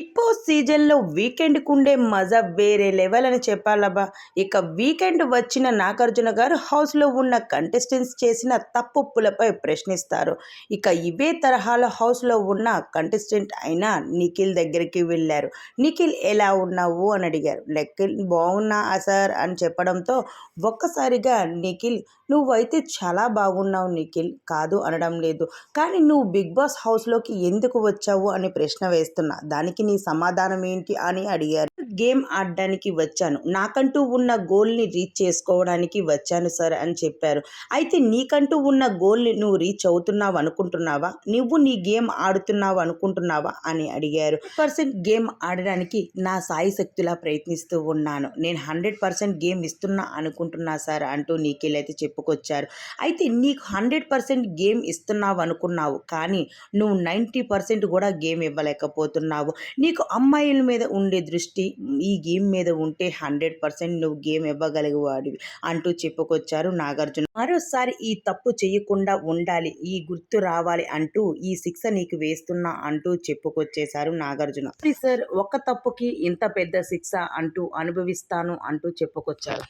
ఇప్పో సీజన్లో వీకెండ్కు ఉండే మజా వేరే లెవెల్ అని చెప్పాలబ్బా. ఇక వీకెండ్ వచ్చిన నాగార్జున గారు హౌస్లో ఉన్న కంటెస్టెంట్స్ చేసిన తప్పులపై ప్రశ్నిస్తారు. ఇక ఇవే తరహాలో హౌస్లో ఉన్న కంటెస్టెంట్ అయిన నిఖిల్ దగ్గరికి వెళ్ళారు. నిఖిల్ ఎలా ఉన్నావు? అని అడిగారు. నిఖిల్ బాగున్నా సార్ అని చెప్పడంతో ఒక్కసారిగా నిఖిల్ నువ్వైతే చాలా బాగున్నావు నిఖిల్ కాదు అనడం లేదు. కానీ నువ్వు బిగ్ బాస్ హౌస్లోకి ఎందుకు వచ్చావు? అని ప్రశ్న వేస్తున్నా దానికి నీ సమాధానం ఏంటి అని అడిగారు. గేమ్ ఆడడానికి వచ్చాను. నాకంటూ ఉన్న గోల్ని రీచ్ చేసుకోవడానికి వచ్చాను సార్ అని చెప్పారు. అయితే నీకంటూ ఉన్న గోల్ని నువ్వు రీచ్ అవుతున్నావు అనుకుంటున్నావా? నువ్వు నీ గేమ్ ఆడుతున్నావు అనుకుంటున్నావా? అని అడిగారు. పర్సెంట్ గేమ్ ఆడడానికి నా సాయి శక్తిలా ప్రయత్నిస్తూ ఉన్నాను. నేను హండ్రెడ్ పర్సెంట్ గేమ్ ఇస్తున్నా అనుకుంటున్నా సార్ అంటూ నీకెళ్ళి చెప్పుకొచ్చారు. అయితే నీకు హండ్రెడ్ పర్సెంట్ గేమ్ ఇస్తున్నావు అనుకున్నావు కానీ నువ్వు నైంటీ పర్సెంట్ కూడా గేమ్ ఇవ్వలేకపోతున్నావు. నీకు అమ్మాయిల మీద ఉండే దృష్టి ఈ గేమ్ మీద ఉంటే హండ్రెడ్ పర్సెంట్ నువ్వు గేమ్ ఇవ్వగలిగేవాడివి అంటూ చెప్పుకొచ్చారు నాగార్జున. మరోసారి ఈ తప్పు చేయకుండా ఉండాలి ఈ గుర్తు రావాలి అంటూ ఈ శిక్ష నీకు వేస్తున్నా అంటూ చెప్పుకొచ్చేశారు నాగార్జున. సార్ ఒక తప్పుకి ఇంత పెద్ద శిక్ష అంటూ అనుభవిస్తాను అంటూ చెప్పుకొచ్చారు.